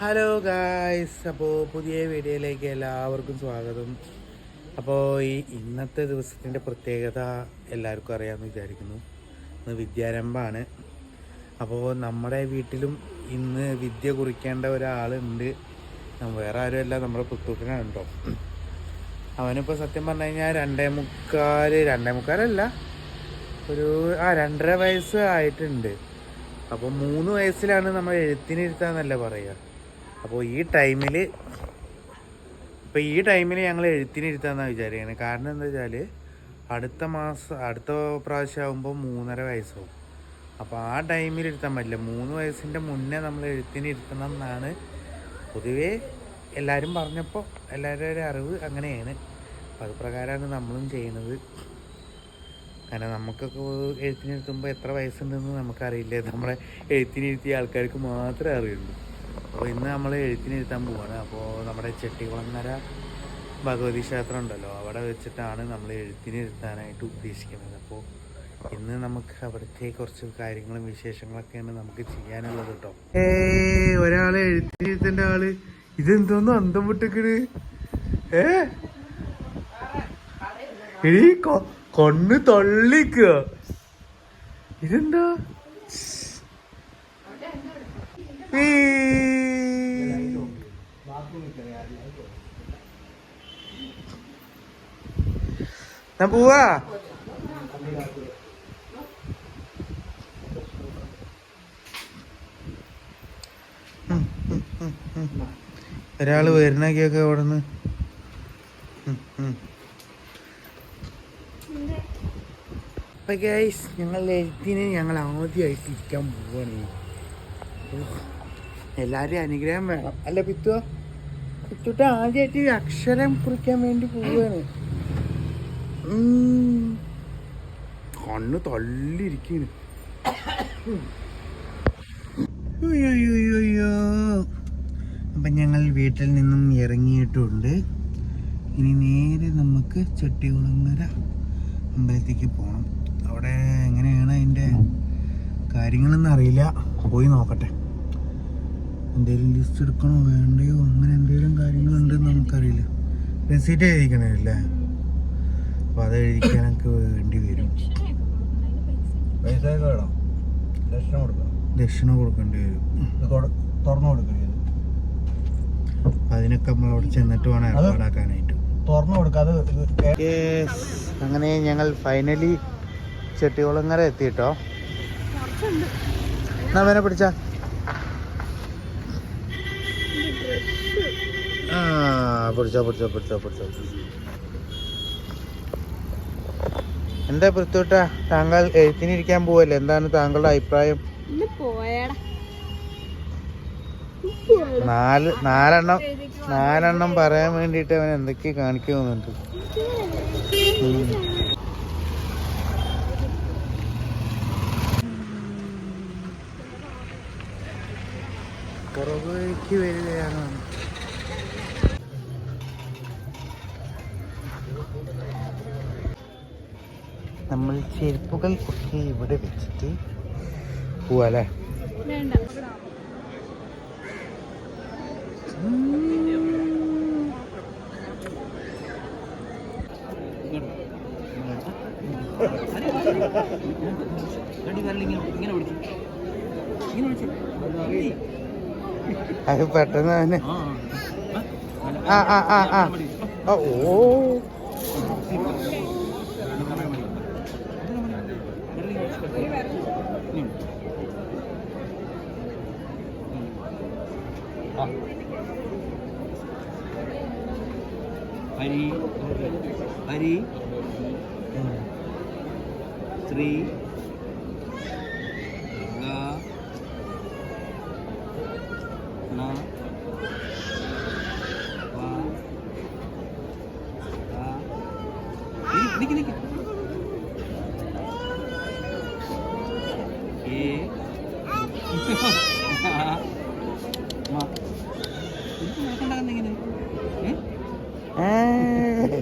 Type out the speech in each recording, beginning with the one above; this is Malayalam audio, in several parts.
ഹലോ ഗായ്സ് അപ്പോൾ പുതിയ വീഡിയോയിലേക്ക് എല്ലാവർക്കും സ്വാഗതം. അപ്പോൾ ഈ ഇന്നത്തെ ദിവസത്തിന്റെ പ്രത്യേകത എല്ലാവർക്കും അറിയാമെന്ന് വിചാരിക്കുന്നു. ഇന്ന് വിദ്യാരംഭമാണ്. അപ്പോൾ നമ്മുടെ വീട്ടിലും ഇന്ന് വിദ്യ കുറിക്കേണ്ട ഒരാളുണ്ട്. വേറെ ആരുമല്ല നമ്മുടെ പുത്തൂട്ടിനാണ് കേട്ടോ. അവനിപ്പോൾ സത്യം പറഞ്ഞു കഴിഞ്ഞാൽ രണ്ടേ മുക്കാൽ രണ്ടേ മുക്കാലല്ല ഒരു ആ രണ്ടര വയസ്സ് ആയിട്ടുണ്ട്. അപ്പോൾ മൂന്ന് വയസ്സിലാണ് നമ്മൾ എഴുത്തിനിരുത്താന്നല്ല പറയുക അപ്പോൾ ഈ ടൈമിൽ ഇപ്പോൾ ഈ ടൈമിൽ ഞങ്ങൾ എഴുത്തിനിരുത്താന്നാണ് വിചാരിക്കുന്നത് കാരണം എന്താ വെച്ചാൽ അടുത്ത മാസം അടുത്ത പ്രാവശ്യം ആകുമ്പോൾ മൂന്നര വയസ്സാവും. അപ്പോൾ ആ ടൈമിൽ ഇരുത്താൻ പറ്റില്ല. മൂന്ന് വയസ്സിന്റെ മുന്നേ നമ്മൾ എഴുത്തിനിരുത്തണം എന്നാണ് പൊതുവേ എല്ലാവരും പറഞ്ഞപ്പോൾ എല്ലാവരുടെ അറിവ് അങ്ങനെയാണ്. അപ്പോൾ അത് പ്രകാരമാണ് നമ്മളും ചെയ്യുന്നത് കാരണം നമുക്കൊക്കെ എഴുത്തിനിരുത്തുമ്പോൾ എത്ര വയസ്സുണ്ടെന്ന് നമുക്കറിയില്ല. നമ്മളെ എഴുത്തിനിരുത്തിയ ആൾക്കാർക്ക് മാത്രമേ അറിയുള്ളൂ. അപ്പോൾ ഇന്ന് നമ്മൾ എഴുത്തിനിരുത്താൻ പോവാണ്. അപ്പോൾ നമ്മുടെ ചെട്ടികുളങ്ങര ഭഗവതി ക്ഷേത്രം ഉണ്ടല്ലോ അവിടെ വെച്ചിട്ടാണ് നമ്മൾ എഴുത്തിനിരുത്താനായിട്ട് ഉദ്ദേശിക്കുന്നത്. അപ്പോൾ ഇന്ന് നമുക്ക് അവിടുത്തെ കുറച്ച് കാര്യങ്ങളും വിശേഷങ്ങളൊക്കെയാണ് നമുക്ക് ചെയ്യാനുള്ളത് കേട്ടോ ഏ ഒരാളെ എഴുത്തിനിരുത്തേണ്ട ആൾ ഇതെന്തോന്ന് അന്തം വിട്ടിക്കണ്? ഏ? എടീ കൊണ്ണ് തള്ളിക്കുക ഇതെന്താ. ഞാൻ. ഒരാൾ വരുന്നൊക്കെയൊക്കെ അവിടെ നിന്ന് ഞങ്ങൾ ഞങ്ങൾ ആദ്യമായിട്ട് ഇരിക്കാൻ പോവാണ്. എല്ലാരും അനുഗ്രഹം വേണം. അല്ല പിത്തു പിത്തുട്ട ആദ്യമായിട്ട് ഈ അക്ഷരം കുറിക്കാൻ വേണ്ടി പോവാണ്. കണ്ണു കണ്ണ് തള്ളിയിരിക്കുന്നു അയ്യോ അപ്പം ഞങ്ങൾ വീട്ടിൽ നിന്നും ഇറങ്ങിയിട്ടുണ്ട്. ഇനി നേരെ നമുക്ക് ചെട്ടികുളങ്ങര അമ്പലത്തേക്ക് പോകണം അവിടെ എങ്ങനെയാണ് അതിന്റെ കാര്യങ്ങളൊന്നും അറിയില്ല. പോയി നോക്കട്ടെ. എന്തെങ്കിലും ലിസ്റ്റ് എടുക്കണോ വേണ്ടയോ അങ്ങനെ എന്തെങ്കിലും കാര്യങ്ങളുണ്ടെന്ന് നമുക്കറിയില്ല. റെസീറ്റ് എഴുതിക്കണല്ലേ? അപ്പോൾ അത് എഴുതിക്കാനൊക്കെ വേണ്ടി വരും. പൈസ വേണം? ലക്ഷണം കൊടുക്കണം? ദക്ഷിണ കൊടുക്കേണ്ടി വരും. തുറന്നു കൊടുക്കണം ഇത്. അതിനൊക്കെ നമ്മൾ അവിടെ ചെന്നിട്ട് വേണം ഏർപ്പാടാക്കാനായിട്ട്. തുറന്നു കൊടുക്കുക അത് ഇത് കേ- Yes. അങ്ങനെ ഞങ്ങൾ ഫൈനലി ചെട്ടികുളങ്ങര എത്തിയിട്ടോ? എന്നാ വേനെ പിടിച്ച? പിടിച്ചോ പിടിച്ചോ പിടിച്ചോ പിടിച്ചോ. എന്താ പൃഥ്വിട്ട? താങ്കൾ എഴുത്തിനിരിക്കാൻ പോവല്ലേ? എന്താണ് താങ്കളുടെ അഭിപ്രായം? നാല് നാലെണ്ണം നാലെണ്ണം പറയാൻ വേണ്ടിട്ട് അവൻ എന്തൊക്കെ കാണിക്കുന്നുണ്ട്. പുറകേക്ക് വരികയാണ് നമ്മൾ ചെരുപ്പുകൾ ഒക്കെ ഇവിടെ വെച്ചിട്ട് പോവാല്ലേ? അത് പെട്ടെന്ന് തന്നെ. ആ ആ ആ. ആ, ഓ. Hari hari Sri Ga Na Wa Ga Dikit dikit.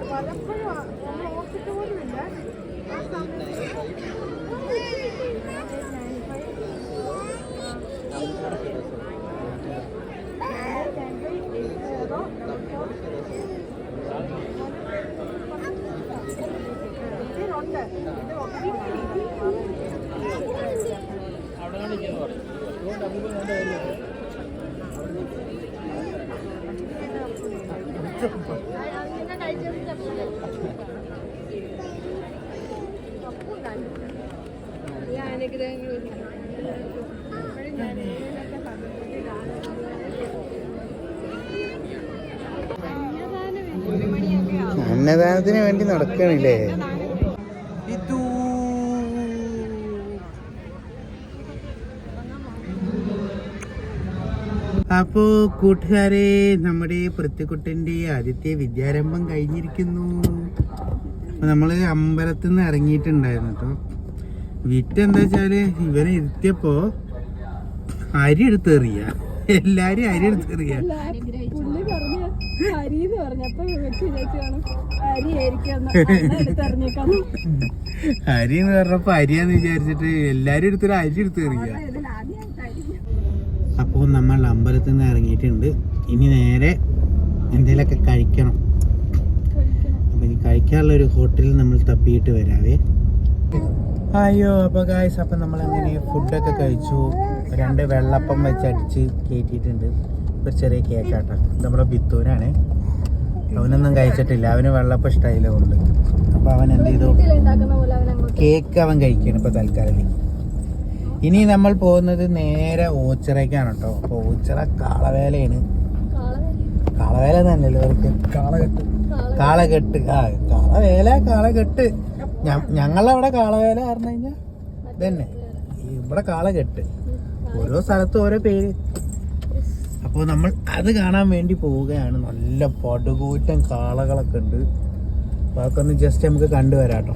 എഴുന്നേറ്റ് എഴുന്നേറ്റ് എഴുന്നേറ്റ് നോക്കി ഈ അനുഗ്രഹങ്ങൾ അന്നദാനത്തിന് വേണ്ടി നടക്കണില്ലേ? അപ്പോ കൂട്ടുകാരെ നമ്മുടെ പൃഥ്വിക്കുട്ടന്റെ ആദ്യത്തെ വിദ്യാരംഭം കഴിഞ്ഞിരിക്കുന്നു. നമ്മൾ നമ്മൾ അമ്പലത്തിൽ നിന്ന് ഇറങ്ങിയിട്ടുണ്ടായിരുന്നു കേട്ടോ. വിറ്റെന്താ വെച്ചാൽ ഇവനെ ഇരുത്തിയപ്പോ അരി എടുത്തെറിയ എല്ലാരും അരി എടുത്തെറിയ അരി എന്ന്. പറഞ്ഞപ്പോ അരി എന്ന് അരിയാന്ന് വിചാരിച്ചിട്ട് എല്ലാരും എടുത്തൊരു അരി എടുത്തെറിയ അപ്പോൾ നമ്മൾ അമ്പലത്തിൽ നിന്ന് ഇറങ്ങിയിട്ടുണ്ട്. ഇനി നേരെ എന്തെങ്കിലുമൊക്കെ കഴിക്കണം. അപ്പം ഇനി കഴിക്കാനുള്ള ഒരു ഹോട്ടലിൽ നമ്മൾ തപ്പിയിട്ട് വരാവേ. അയ്യോ അപ്പോൾ ഗായ്സ് അപ്പം നമ്മൾ അങ്ങനെ ഫുഡൊക്കെ കഴിച്ചു. രണ്ട് വെള്ളപ്പം വെച്ച് അടിച്ച് കയറ്റിയിട്ടുണ്ട് ഒരു ചെറിയ കേക്കാട്ട നമ്മുടെ ബിത്തൂരാണ് അവനൊന്നും കഴിച്ചിട്ടില്ല. അവന് വെള്ളപ്പം ഇഷ്ടമായില്ല കൊണ്ട്. അപ്പോൾ അവൻ എന്ത് ചെയ്തു? കേക്ക് അവൻ കഴിക്കണം ഇപ്പോൾ തൽക്കാലം. ഇനി നമ്മൾ പോകുന്നത് നേരെ ഓച്ചിറയ്ക്കാണ് കേട്ടോ അപ്പോൾ ഓച്ചിറ കാളവേലയാണ്. കാളവേല തന്നെയല്ലേ അവർക്ക്? കാളകെട്ട്. കാളകെട്ട്. ആ കാളവേല കാളകെട്ട്. ഞങ്ങളവിടെ കാളവേല പറഞ്ഞു കഴിഞ്ഞാൽ ഇതന്നെ. ഇവിടെ കാള കെട്ട്. ഓരോ സ്ഥലത്തും ഓരോ പേര്. അപ്പോൾ നമ്മൾ അത് കാണാൻ വേണ്ടി പോവുകയാണ്. നല്ല പടുകൂറ്റം കാളകളൊക്കെ ഉണ്ട്. അപ്പോൾ അതൊക്കെ ഒന്ന് ജസ്റ്റ് നമുക്ക് കണ്ടുവരാം കേട്ടോ